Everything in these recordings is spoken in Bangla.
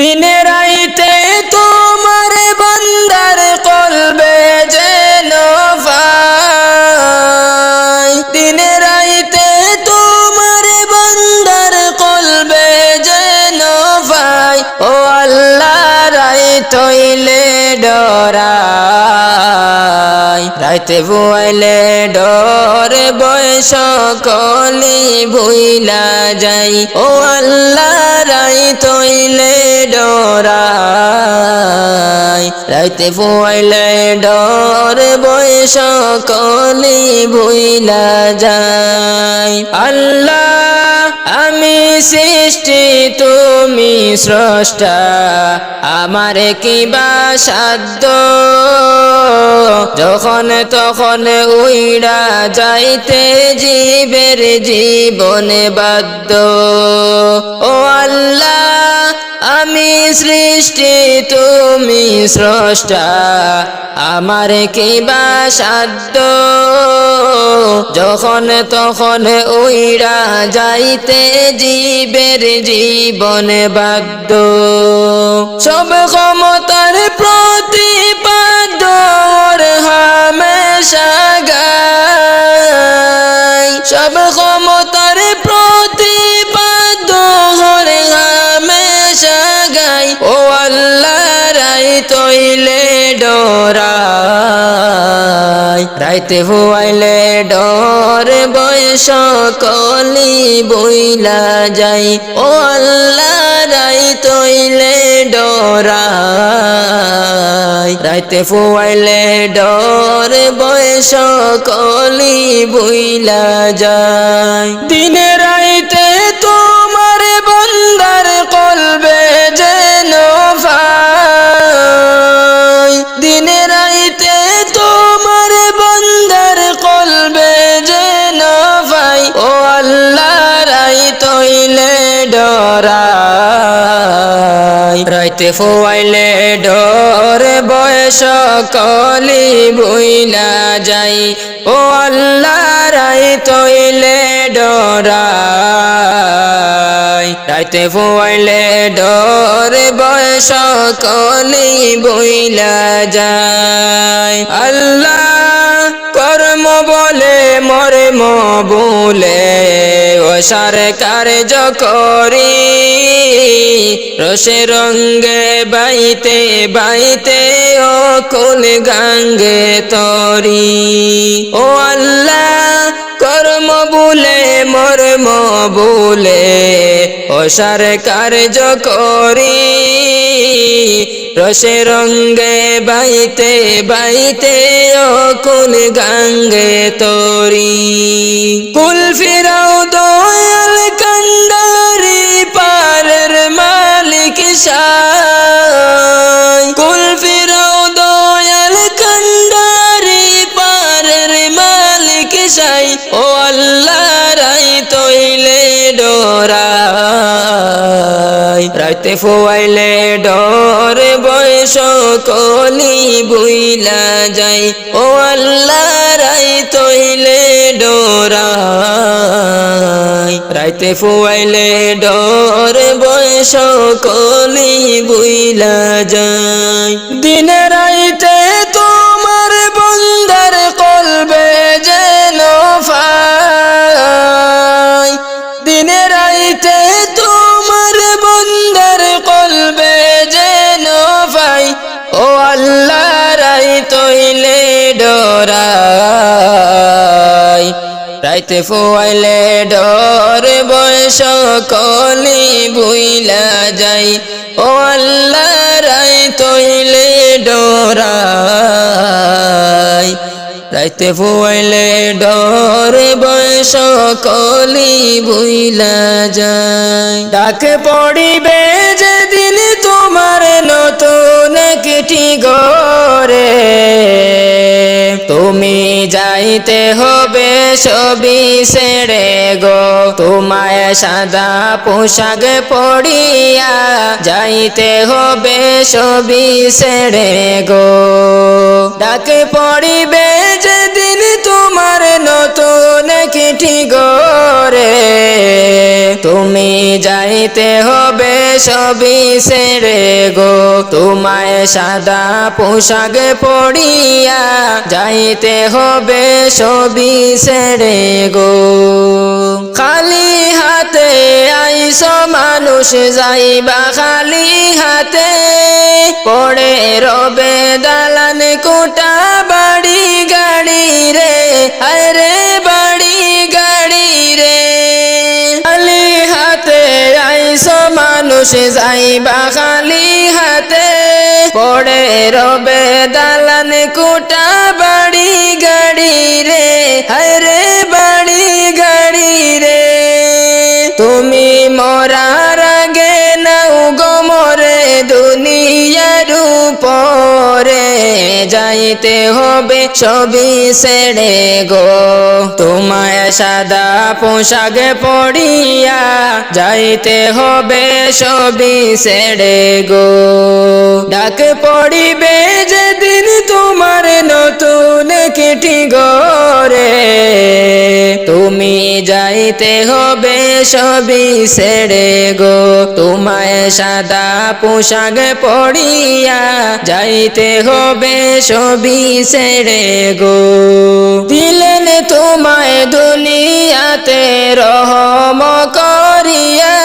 দিনে রাইতে তোমার বন্দার কলবে যেন পাই দিনে রাইতে তোমার বন্দার কলবে যেন পাই ও আল্লাহ রাই তৈলে ডরাই। রাইতে বুয়াইলে ডর বয়স কলি ভুইলা যাই। ও আল্লাহ রাই তৈলে ডরাই। রাইতে ফুয়াইলে ডর বয়স কলি ভুইলা যাই। আল্লাহ আমি সৃষ্টি, তুমি স্রষ্টা। আমার কিবা সাধ্য? যখন তখন উইড়া যাইতে জীবের জীবনে বাধ্য। ও আল্লাহ আমি সৃষ্টি, তুমি স্রষ্টা। আমার কিবা সাধ্য। যখন তখন উইরা যাইতে জীবের জীবন বাধ্য। সব ক্ষমতার প্রতিপাদ্য ডরাই। রাইতে হুয়াইলে ডর বয়স কলি বইলা যাই। ও আল্লাহ, রাই তৈলে ডরাই। রাইতে ফুয়াইলে ডর বয়স কলি বইলা যায় দিনে রাইতে রাইতে ফোয়াইলে ডর বয়স কলি বইলা যাই। ও আল্লাহ রাই তৈলে ডরাই। রাইতে ফোয়াইলে ডর বয়স কলি বইলা যায় আল্লাহ, কর্ম বলে মরে ম বলে ও সরকার করি, রসে রঙ্গে বাইতে বাইতে ও কুল গঙ্গে তরি। ও আল্লাহ, কর্ম বলে মর্ম বলে ও সরকার করি, রসে রঙ্গে বাইতে বাইতে ও কুল গঙ্গে তরি। কুল ফিরাও রাইতে ফোয়াইলে ডর, বয়স কলি বুইলা যাই। ও আল্লাহ রাই তৈলে ডরাই। রাইতে ফুয়াইলে ডর, বয়স কলি বুইলা যাই। দিনে রাইতে রাইতে ফুয়াইলে ডর বয়স কলি বুইলা যাই। ও আল্লাহ রাই তৈলে ডরাই। রাইতে ফুয়াইলে ডর বয়স কলি বুইলা যায় ডাকে পড়িবে যেদিন তোমার নতুন কিটি গরে তুমি যাইতে হবে ছবি ছেড়ে গো। তোমায় সাদা পোশাক পড়িয়া যাইতে হবে ছবি ছেড়ে গো। ডাকে পড়িবে যেদিন তোমার নতুন কিটি গরে তুমি যাইতে হবে সবই সেরে গো, তোমায় সাদা পোশাক পড়িয়া যাইতে হবে সবই সেরে গো। খালি হাতে আইস, মানুষ যাইবা খালি হাতে। পড়ে রবে দালান, কোটা বাড়ি গাড়ি রে আরে মানুষ যাইবা খালি হাতে, পড়ে রবে দালান কুটা বাড়ি গাড়ি রে। হরে বাড়ি গাড়ি রে। তুমি মরার আগে নাও গমরে দুনিয়ার উপরে। যাইতে হবে, ছবি ছেড়ে গো। তোমায় সাদা পোশাক পড়িয়া যাইতে হবে, ছবি ছেড়ে গো। ডাক পড়িবে যেদিন তোমার নতুন কিটি গরে তুমি যাইতে হবে সবই ছেড়ে গো। তোমায় সাদা পোশাক পড়িয়া যাইতে হবে সবই ছেড়ে গো। দিলেন তোমায় দুনিয়াতে রহম করিয়া।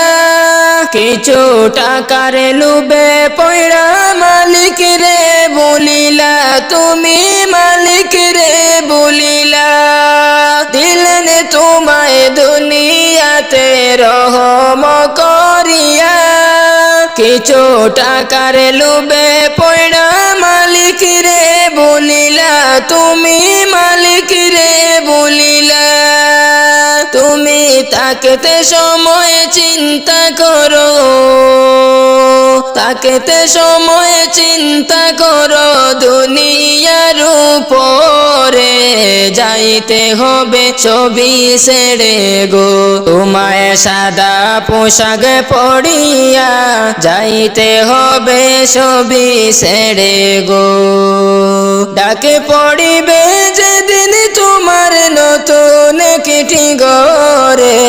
কিছু টাকার লুবে পয়রা মালিক রে বলিলা, তুমি মালিক রে বলিলা। দুনিয়াতে রহম করিয়া কিছু টাকার লুবে পয়না মালিক রে বলিলা তুমি মালিক রে বলিলা। তাকেতে সময় চিন্তা করো। তাকেতে সময় চিন্তা করো দুনিয়ার উপরে। যাইতে হবে ছবি ছেড়ে গো। তোমায় সাদা পোশাক পড়িয়া যাইতে হবে ছবি ছেড়ে গো। ডাকে পড়িবে যেদিন তোমার নতুন কিটি গরে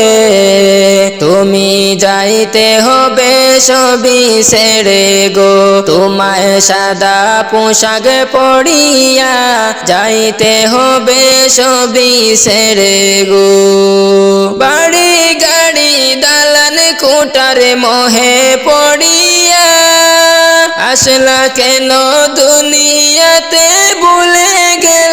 তুমি যাইতে হবে সবই ছেড়ে গো। তোমায় সাদা পোশাক পড়িয়া যাইতে হবে সবই ছেড়ে গো। বাড়ি গাড়ি দালান কোটার মোহে পড়িয়া আসলা কেন দুনিয়াতে ভুলে গেলা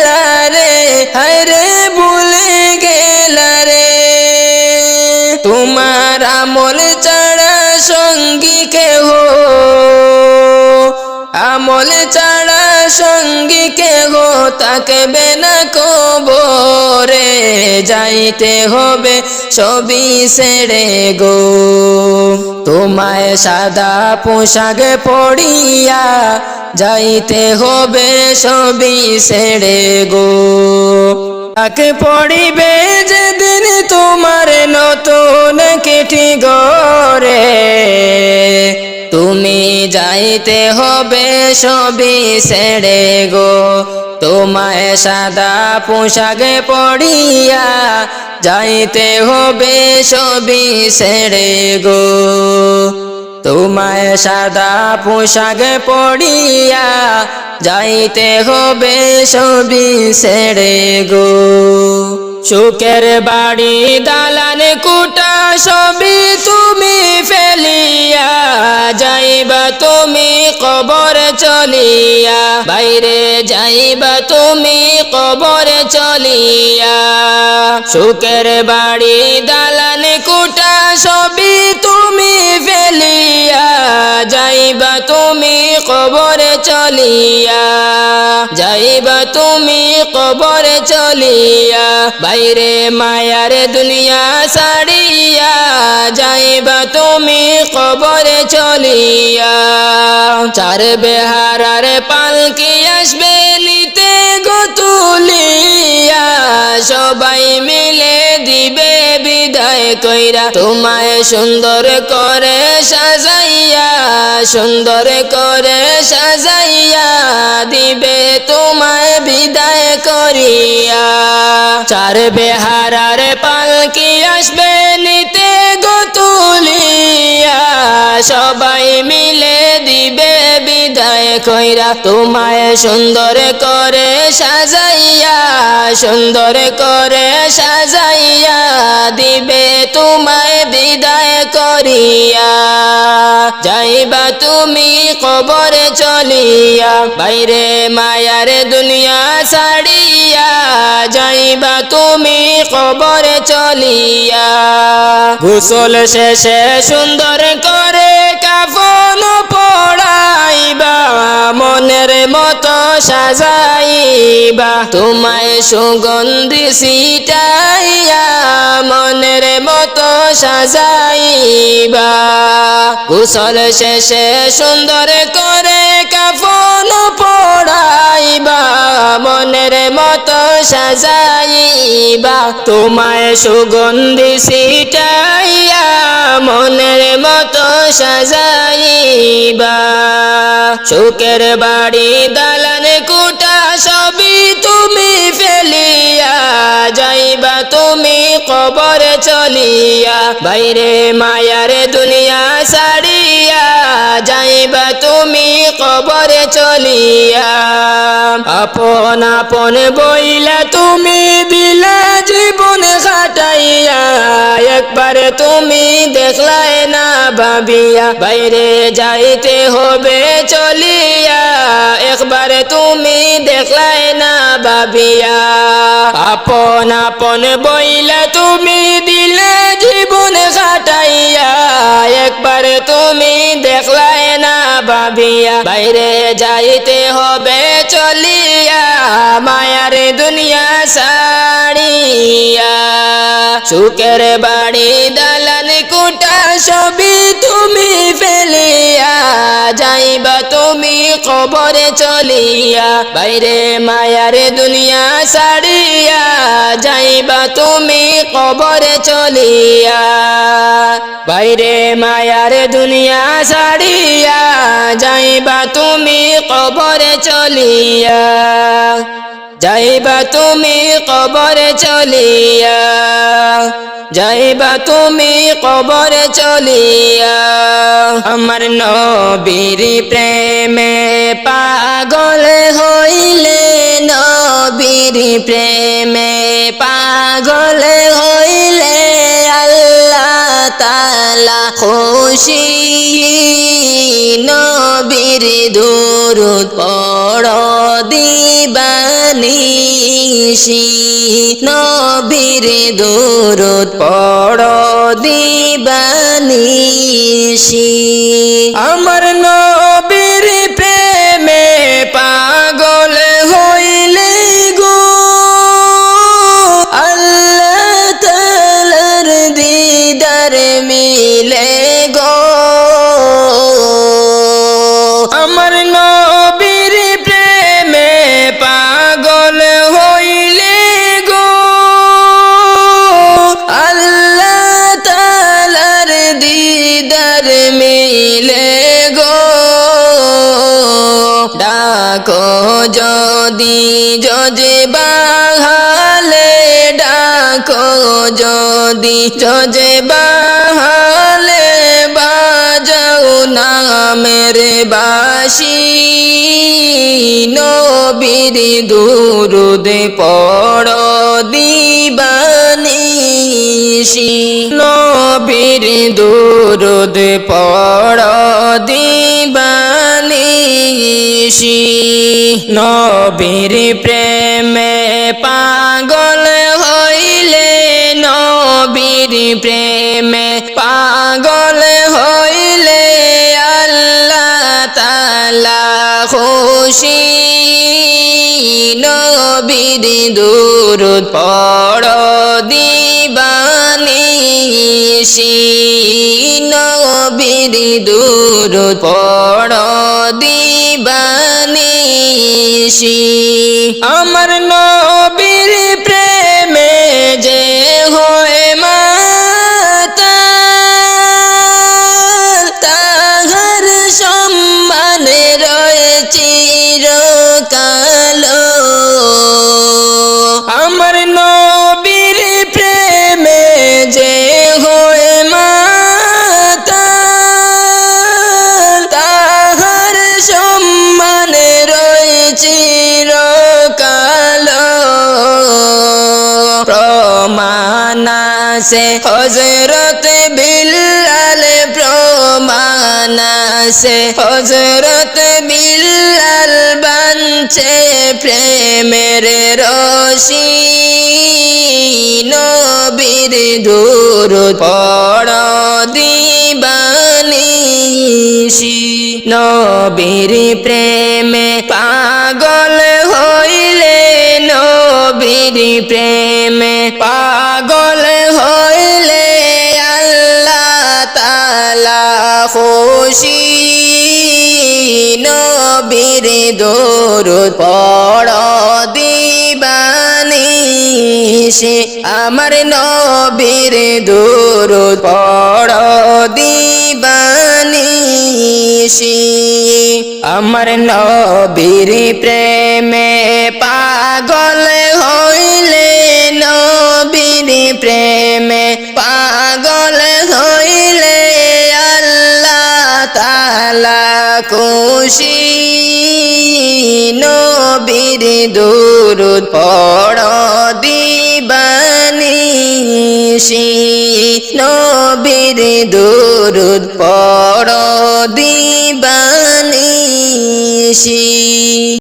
তোমার আমল ছাড়া সঙ্গী কেহ? আমল ছাড়া সঙ্গী কেহ? তাকবে না কবরে, যাইতে হবে সবই ছেড়ে গো। তোমায় সাদা পোশাক পড়িয়া যাইতে হবে সবই ছেড়ে গো। তাকে পড়িবে যেদিন তোমার নতুন কেটি গরে তুমি যাইতে হবে সবই ছেড়ে গো। তোমায় সাদা পোশাক পড়িয়া যাইতে হবে সবই ছেড়ে গো। তোমায় সাদা পোশাক পড়িয়া যাইতে হবে সবই ছেড়ে গো। সুখের বাড়ি দালান কুটা সবই তুমি ফেলিয়া, যাইবা তুমি কবর চলিয়া। বাইরে যাইবা তুমি কবর চলিয়া। সুখের বাড়ি দালান কুটা সবই তুমি ফেলিয়া, যাইবা তুমি কবর চলিয়া, যাইবা তুমি কবর চলিয়া, বাইরে মায়ার দুনিয়া সারিয়া, যাইবা তুমি কবর চলিয়া। চার বেহারার পালকি আসবে নিতে গতুলিয়া সবাই মিলে দিবে বিদায় কইরা তোমায় সুন্দর করে সাজাইয়া, সুন্দর করে সাজাইয়া দিবে তোমায় বিদায় করিয়া। চার বেহারার পালকি আসবে নিতে গতুলিয়া সবাই মিলে বিদায় কইরা তোমায় সুন্দর করে সাজাইয়া, সুন্দর করে সাজাইয়া দিবে তোমায় বিদায় করিয়া। যাইবা তুমি কবরে চলিয়া, বাইরে মায়ার দুনিয়া ছাড়িয়া, যাইবা তুমি কবরে চলিয়া। গোসল শেষে সুন্দর করে কাফন মনের মতো সাজাইবা। তোমায় সুগন্ধি সিটাইয়া মনের মতো সাজাইবা। গোসল শেষে সুন্দর করে কাফন পড়াইবা মনের মতো সাজাইবা। তোমায় সুগন্ধি সিটাইয়া মনের মতো সাজাইবা। সুখের বাড়ি দালান কুটা সবই তুমি ফেলিয়া, যাইবা তুমি কবরে চলিয়া। বাইরে মায়ার দুনিয়া সারিয়া যাইবা তুমি কবরে চলিয়া। আপন আপন বইলা তুমি দিলা জীবন খাটাইয়া একবার তুমি দেখলাই না ভাবিয়া। বাইরে যাইতে হবে চলিয়া। একবার তুমি দেখলাই না ভাবিয়া। আপন আপন বইলা তুমি দিলে জীবন খাটাইয়া একবার তুমি না ভাবিয়া বাইরে যাইতে হবে চলিয়া মায়ার দুনিয়া সাড়িয়া সুখের বাড়ি দালান কুটা সবই তুমি ফেলিয়া, যাইবা তুমি কবরে চলিয়া, বাইরে মায়ার দুনিয়া সাড়িয়া যাইবা তুমি কবরে চলিয়া। বাইরে মায়ার দুনিয়া সাড়িয়া যাইবা তুমি কবরে চলিয়া। যাইবা তুমি কবরে চলিয়া, যাইবা তুমি কবরে চলিয়া। আমার নবীর প্রেমে পাগল হইলে, নবীর প্রেমে পাগল হইলে তালা খুশি নবীর দুরুদ পড় দিবানিশি নবীর দুরুদ পড় দিবানিশি আমার নবীর যজে বাহালে বাজাও নামের বাসি। নবীর দুরুদ পড় দিবানিশি নবীর দুরুদ পড় দিবানিশি নবীর প্রেমে পাগল খুশি নবীর দুরুদ পড় দিবানিশি নবীর দুরুদ পড় দিবানিশি আমার নবীর প্রেমে যে হয় চিরকালো আমার নবীর প্রেমে যে হয়ে মাতাল তাহার সম্মান রয় চিরকালো প্রমাণাসে হজরত বিল্লাল প্রমাণাসে হজরত বিল্লাল বাঞ্চে প্রেমের রশি নবীর দূর পড় দিবানিসি নবীর প্রেমে পাগল হইলে নবীর প্রেমে পাগল দরুদ পড় দিবানিসি আমার নবীর দরুদ পড় দিবানিসি আমার নবীর প্রেমে পাগল হইলে নবীর প্রেমে নবীর দুরুদ পড় দিবানিসি নবীর দুরুদ পড় দিবানিসি